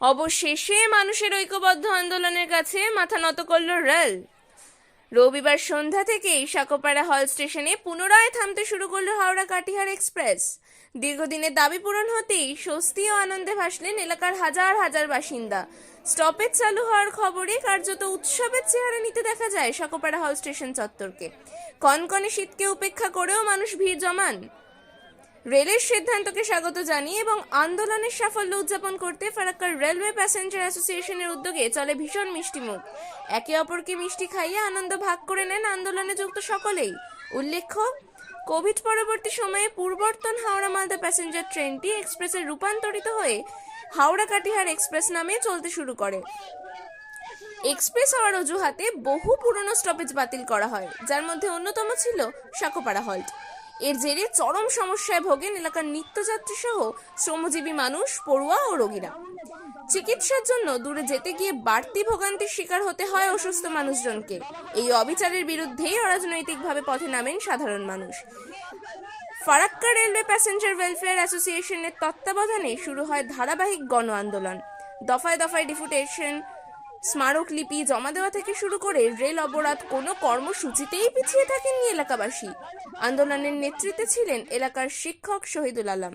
অবশেষে মানুষের ঐক্যবদ্ধ আন্দোলনের কাছে মাথা নত করল রেল। রবিবার সন্ধ্যা থেকেই সাকোপাড়া হল স্টেশনে পুনরায় থামতে শুরু করল হাওড়া কাটিহার এক্সপ্রেস। দীর্ঘদিনের দাবি পূরণ হতেই স্বস্তি ও আনন্দে ভাসলেন এলাকার হাজার হাজার বাসিন্দা। স্টপেজ চালু হওয়ার খবরে কার্যত উৎসবের চেহারা নিতে দেখা যায় সাকোপাড়া হল স্টেশন চত্বরকে। কনকনে শীতকে উপেক্ষা করেও মানুষ ভিড় জমান। রেলের সিদ্ধান্তকে স্বাগত জানিয়ে এবং আন্দোলনের সাফল্য উদযাপন করতে ফারাক্কার রেলওয়ে প্যাসেঞ্জার অ্যাসোসিয়েশনের উদ্যোগে চলে ভীষণ মিষ্টি মুখ। একে অপরকে মিষ্টি খাইয়ে আনন্দ ভাগ করে নেন আন্দোলনে যুক্ত সকলেই। উল্লেখ্য, কোভিড পরবর্তী সময়ে পূর্বর্তন হাওড়া মালদা প্যাসেঞ্জার ট্রেনটি এক্সপ্রেসে রূপান্তরিত হয়ে হাওড়া কাটিহার এক্সপ্রেস নামে চলতে শুরু করে। এক্সপ্রেস হওয়ার অজুহাতে বহু পুরনো স্টপেজ বাতিল করা হয়, যার মধ্যে অন্যতম ছিল সাকোপাড়া হল্ট। এর জেরে চরম সমস্যায় ভোগেন এলাকার নিত্যযাত্রী সহ শ্রমজীবী মানুষ, পড়ুয়া ও রোগীরা। চিকিৎসার জন্য দূরে যেতে গিয়ে বাড়তি ভোগান্তির শিকার হতে হয় অসুস্থ মানুষজনকে। এই অবিচারের বিরুদ্ধেই অরাজনৈতিকভাবে পথে নামেন সাধারণ মানুষ। ফারাক্কা রেলওয়ে প্যাসেঞ্জার ওয়েলফেয়ার অ্যাসোসিয়েশনের তত্ত্বাবধানে শুরু হয় ধারাবাহিক গণ আন্দোলন। দফায় দফায় ডিপুটেশন স্মারকলিপি জমা দেওয়া থেকে শুরু করে রেল অবরোধ কোনো কর্মসূচিতেই পিছিয়ে থাকেননি এলাকাবাসী। আন্দোলনের নেতৃত্বে ছিলেন এলাকার শিক্ষক শহীদুল আলম।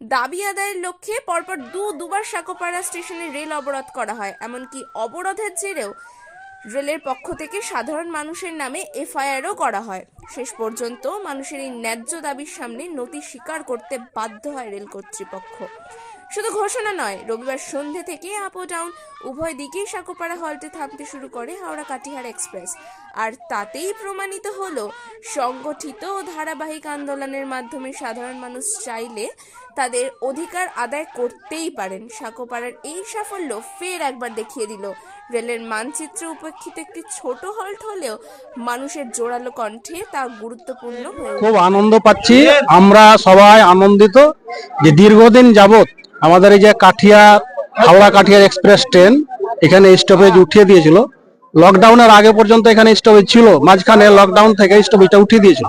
দাবি আদায়ের লক্ষ্যে পরপর দু, দুবার সাকোপাড়া স্টেশনে রেল অবরোধ করা হয়। এমনকি অবরোধের জেরেও রেলের পক্ষ থেকে সাধারণ মানুষের নামে এফআইআরও করা হয়। শেষ পর্যন্ত মানুষের এই ন্যায্য দাবির সামনে নথি স্বীকার করতে বাধ্য হয় রেল কর্তৃপক্ষ। শুধু ঘোষণা নয়, রবিবার সন্ধে থেকে আপ ও ডাউন উভয় দিকেই সাকোপাড়া হল্টে থামতে শুরু করে হাওড়া কাটিহার এক্সপ্রেস আর তাতেই প্রমাণিত হলো, সংগঠিত ও ধারাবাহিক আন্দোলনের মাধ্যমে সাধারণ মানুষ চাইলে তাদের অধিকার আদায় করতেই পারেন। সাকোপাড়ার এই সাফল্য ফের একবার দেখিয়ে দিল। রেলের মানচিত্রে উপেক্ষিত একটি ছোট হল্ট হলেও মানুষের জোরালো কণ্ঠে তা গুরুত্বপূর্ণ খুব আনন্দ পাচ্ছি। আমরা সবাই আনন্দিত যে দীর্ঘদিন যাবত আমাদের এই যে কাঠিয়া, হাওড়া কাঠিয়ার এক্সপ্রেস ট্রেন, এখানে স্টপেজ উঠিয়ে দিয়েছিল। লকডাউনের আগে পর্যন্ত এখানে স্টপেজ ছিল, মাঝখানে লকডাউন থেকে স্টপেজটা উঠিয়ে দিয়েছিল।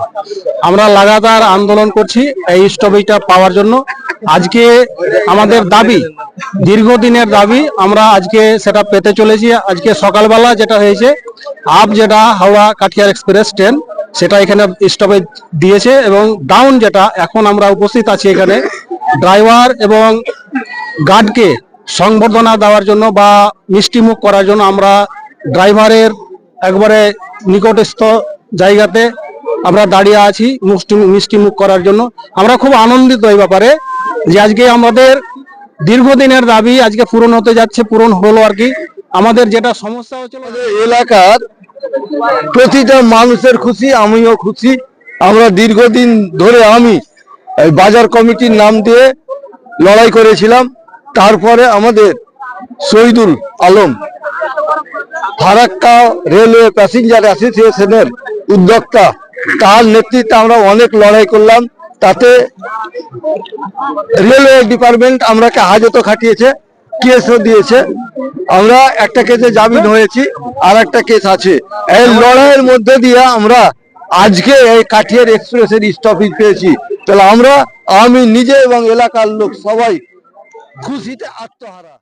আমরা লাগাতার আন্দোলন করছি এই স্টপেজটা পাওয়ার জন্য। আজকে আমাদের দাবি, দীর্ঘদিনের দাবি, আমরা আজকে সেটা পেতে চলেছি। আজকে সকালবেলা যেটা হয়েছে, আপ যেটা হাওড়া কাঠিয়ার এক্সপ্রেস ট্রেন, সেটা এখানে স্টপেজ দিয়েছে এবং ডাউন যেটা, এখন আমরা উপস্থিত আছি এখানে। ড্রাইভার এবং গার্ডকে সংবর্ধনা দেওয়ার জন্য বা মিষ্টিমুখ করার জন্য আমরা ড্রাইভারের একবারে নিকটস্থ জায়গাতে আমরা দাঁড়িয়ে আছি মিষ্টি মিষ্টিমুখ করার জন্য। আমরা খুব আনন্দিত এই ব্যাপারে যে আজকে আমাদের দীর্ঘদিনের দাবি আজকে পূরণ হতে যাচ্ছে, পূরণ হলো আর কি। আমাদের যেটা সমস্যা হচ্ছিল এলাকার প্রতিটা মানুষের খুশি, আমিও খুশি। আমরা দীর্ঘদিন ধরে আমি বাজার কমিটির নাম দিয়ে লড়াই করেছিলাম। তারপরে আমাদের শহীদুল আলম ফারাক্কা রেলওয়ে প্যাসেঞ্জার অ্যাসোসিয়েশনের উদ্যোক্তা। তার নেতৃত্বে আমরা অনেক লড়াই করলাম। তাতে রেলওয়ে ডিপার্টমেন্ট আমরাকে হাজতও খাটিয়েছে, কেসও দিয়েছে। আমরা একটা কেসে জামিন হয়েছি আর একটা কেস আছে। এই লড়াইয়ের মধ্যে দিয়ে আমরা আজকে এই কাঠিয়ার এক্সপ্রেসের স্টপেজ পেয়েছি। তাহলে আমরা, আমি নিজে এবং এলাকার লোক সবাই খুশিতে আত্মহারা।